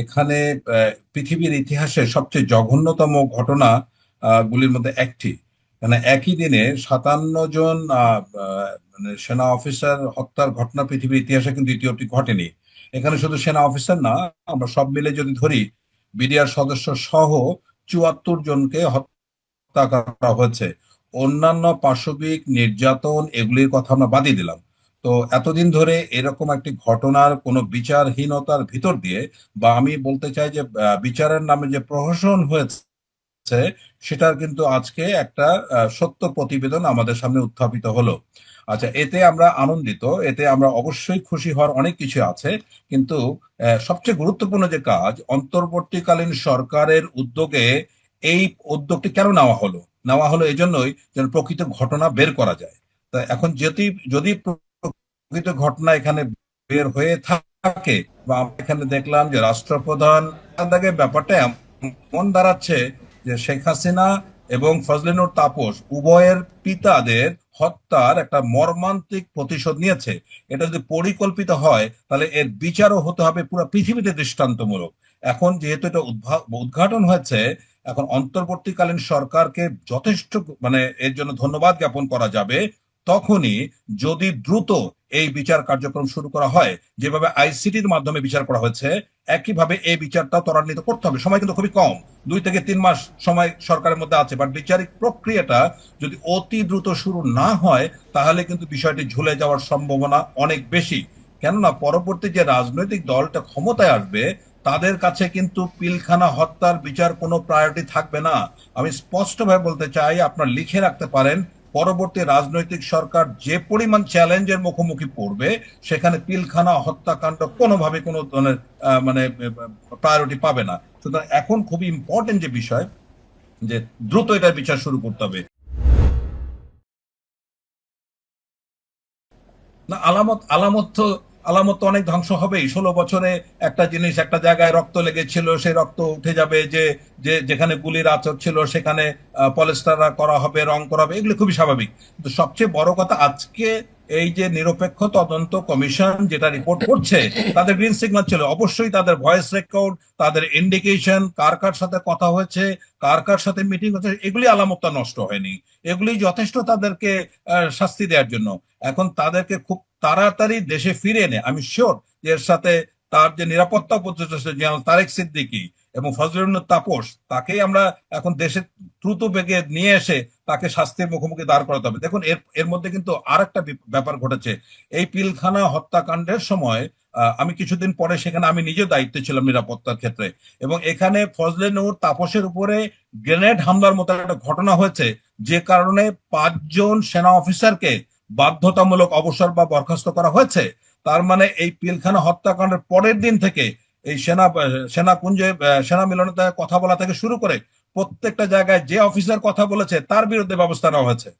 এখানে পৃথিবীর ইতিহাসে সবচেয়ে জঘন্যতম ঘটনা গুলির মধ্যে একটি। মানে একই দিনে সাতান্ন জন মানে সেনা অফিসার হত্যার ঘটনা পৃথিবীর ইতিহাসে কিন্তু দ্বিতীয়টি ঘটেনি। এখানে শুধু সেনা অফিসার না, আমরা সব মিলে যদি ধরি, বিডিআর সদস্য সহ চুয়াত্তর জনকে হত্যা করা হয়েছে। অন্যান্য পাশবিক নির্যাতন এগুলির কথা আমরা বাদই দিলাম। তো এতদিন ধরে এরকম একটি ঘটনার কোনো বিচারহীনতার ভিতর দিয়ে বা আমি বলতে চাই যে বিচারের নামে যে প্রহসন হয়েছে, সেটার কিন্তু আজকে একটা সত্য প্রতিবেদন আমাদের সামনে উত্থাপিত হলো। আচ্ছা এতে আমরা আনন্দিত, এতে আমরা অবশ্যই খুশি হওয়ার অনেক কিছু আছে, কিন্তু সবচেয়ে গুরুত্বপূর্ণ যে কাজ, অন্তর্বর্তীকালীন সরকারের উদ্যোগে এই উদ্যোগটি কেন নেওয়া হলো? নেওয়া হলো এজন্যই যেন প্রকৃত ঘটনা বের করা যায়। তা এখন যদি যদি প্রকৃত ঘটনা এখানে বের হয়ে থাকে বা আমরা এখানে দেখলাম যে রাষ্ট্রপ্রধান ব্যাপারটা এমন দাঁড়াচ্ছে যে শেখ হাসিনা এবং ফজলিনুর তাপস উভয়ের পিতাদের হত্যার একটা মর্মান্তিক প্রতিশোধ নিয়েছে। এটা যদি পরিকল্পিত হয়, তাহলে এর বিচারও হতে হবে পুরো পৃথিবীতে দৃষ্টান্তমূলক। এখন যেহেতু এটা উদ্ঘাটন হয়েছে, এখন অন্তর্বর্তীকালীন সরকারকে যথেষ্ট মানে এর জন্য ধন্যবাদ জ্ঞাপন করা যাবে। তখনই যদি দ্রুত এই বিচার কার্যক্রম শুরু করা হয়, যেভাবে আইসিটির মাধ্যমে বিচার করা হয়েছে, একইভাবে এই বিচারটা ত্বরান্বিত করতে হবে। সময় কিন্তু খুবই কম। দুই থেকে তিন মাস সময় সরকারের মধ্যে আছে। বাট বিচারিক প্রক্রিয়াটা যদি অতি দ্রুত শুরু না হয়, তাহলে কিন্তু বিষয়টি ঝুলে যাওয়ার সম্ভাবনা অনেক বেশি। কেননা পরবর্তী যে রাজনৈতিক দলটা ক্ষমতায় আসবে, তাদের কাছে কিন্তু পিলখানা হত্যার বিচার কোনো প্রায়োরিটি থাকবে না। আমি স্পষ্টভাবে বলতে চাই, আপনার লিখে রাখতে পারেন পরবর্তী রাজনৈতিক সরকার যে পরিমাণ চ্যালেঞ্জের মুখোমুখি পড়বে, সেখানে পিলখানা হত্যাকাণ্ড কোনোভাবে কোনো ধরনের মানে প্রায়োরিটি পাবে না। সুতরাং এখন খুবই ইম্পর্টেন্ট যে বিষয়, যে দ্রুত এটার বিচার শুরু করতে হবে। না, আলামত আলামত তো আলামত তো অনেক ধ্বংস হবেই। ষোলো বছরে একটা জিনিস একটা জায়গায় রক্ত লেগেছিল, সেই রক্ত উঠে যাবে যে যে, যেখানে গুলির আচর ছিল সেখানে পলেস্টার করা হবে, রং করা হবে, এগুলো খুবই স্বাভাবিক। কিন্তু সবচেয়ে বড় কথা, আজকে এই যে নিরপেক্ষ তদন্ত কমিশন যেটা রিপোর্ট করছে, তাদের গ্রিন সিগন্যাল ছিল। অবশ্যই তাদের ভয়েস রেকর্ড তাদের ইন্ডিকেশন কার কার সাথে কথা হয়েছে, কার কার সাথে মিটিং হচ্ছে, এগুলি আলামতটা নষ্ট হয়নি। এগুলি যথেষ্ট তাদেরকে শাস্তি দেওয়ার জন্য। এখন তাদেরকে খুব তাড়াতাড়ি দেশে ফিরে এনে, আমি শিওর এর সাথে তার যে নিরাপত্তা উপদেষ্টা যেমন তারেক সিদ্দিকী এবং ফজলুল তাপস, তাকেই আমরা এখন দেশে দ্রুত বেগে নিয়ে এসে তাকে শাস্তির মুখোমুখি দাঁড় করাতে হবে। দেখুন, এর এর মধ্যে কিন্তু আর একটা ব্যাপার ঘটেছে। এই পিলখানা হত্যাকাণ্ডের সময় আমি কিছুদিন পরে সেখানে আমি নিজে দায়িত্বে ছিলাম নিরাপত্তার ক্ষেত্রে। এবং এখানে ফজলে নূর তাপসের উপরে গ্রেনেড হামলার মতো একটা ঘটনা হয়েছে, যে কারণে পাঁচজন সেনা অফিসারকে বাধ্যতামূলক অবসর বা বরখাস্ত করা হয়েছে। তার মানে এই পিলখানা হত্যাকাণ্ডের পরের দিন থেকে এই সেনা সেনা কুঞ্জে সেনা মিলনতে কথা বলা থেকে শুরু করে প্রত্যেকটা জায়গায় যে অফিসার কথা বলেছে, তার বিরুদ্ধে ব্যবস্থা নেওয়া হয়েছে।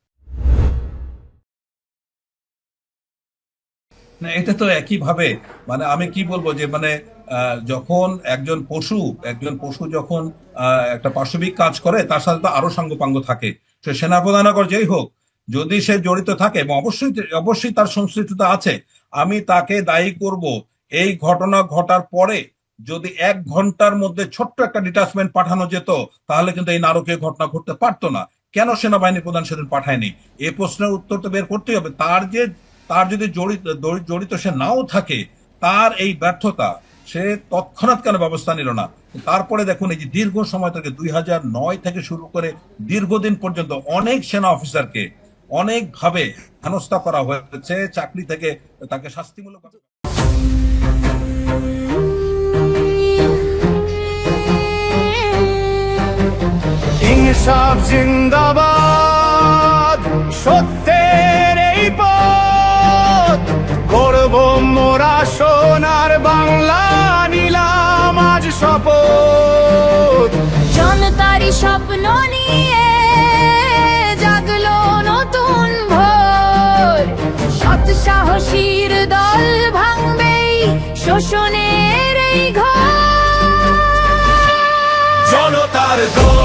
না, এটা তো একই ভাবে মানে আমি কি বলব যে মানে যখন একজন পশু একজন পশু যখন একটা পাশবিক কাজ করে, তার সাথে তো আরও সাঙ্গপাঙ্গ থাকে। সে সেনাপ্রধানগর যেই হোক, যদি সে জড়িত থাকে, এবং অবশ্যই অবশ্যই তার সংশ্লিষ্টতা আছে, আমি তাকে দায়ী করব। এই ঘটনা ঘটার পরে যদি এক ঘণ্টার মধ্যে ছোট্ট একটা ডিটাচমেন্ট পাঠানো যেত, তাহলে কিন্তু এই নারকীয় ঘটনা ঘটতে পারতো না। কেন সেনাবাহিনী প্রধান সেদিন পাঠায়নি? এই প্রশ্নের উত্তর তো বের করতেই হবে। তার যে, তার যদি জড়িত জড়িত সে নাও থাকে, তার এই ব্যর্থতা সে তৎক্ষণাৎ কেন ব্যবস্থা নিল না? তারপরে দেখুন, এই যে দীর্ঘ সময় থেকে দুই হাজার নয় থেকে শুরু করে দীর্ঘদিন পর্যন্ত অনেক সেনা অফিসারকে অনেক ভাবে হেনস্থা করা হয়েছে। চাকরি থেকে তাকে শাস্তিমূলক ইনসাফ জিন্দাবাদ। সত্যের এই পথ করব মোরা সোনার বাংলা নিলাম আজ শপথ। জনতারি স্বপ্ন নিয়ে জাগলো নতুন ভোর। সৎ সাহসীর দল ভাঙবেই শোষণের এই ঘর। জনতার দোল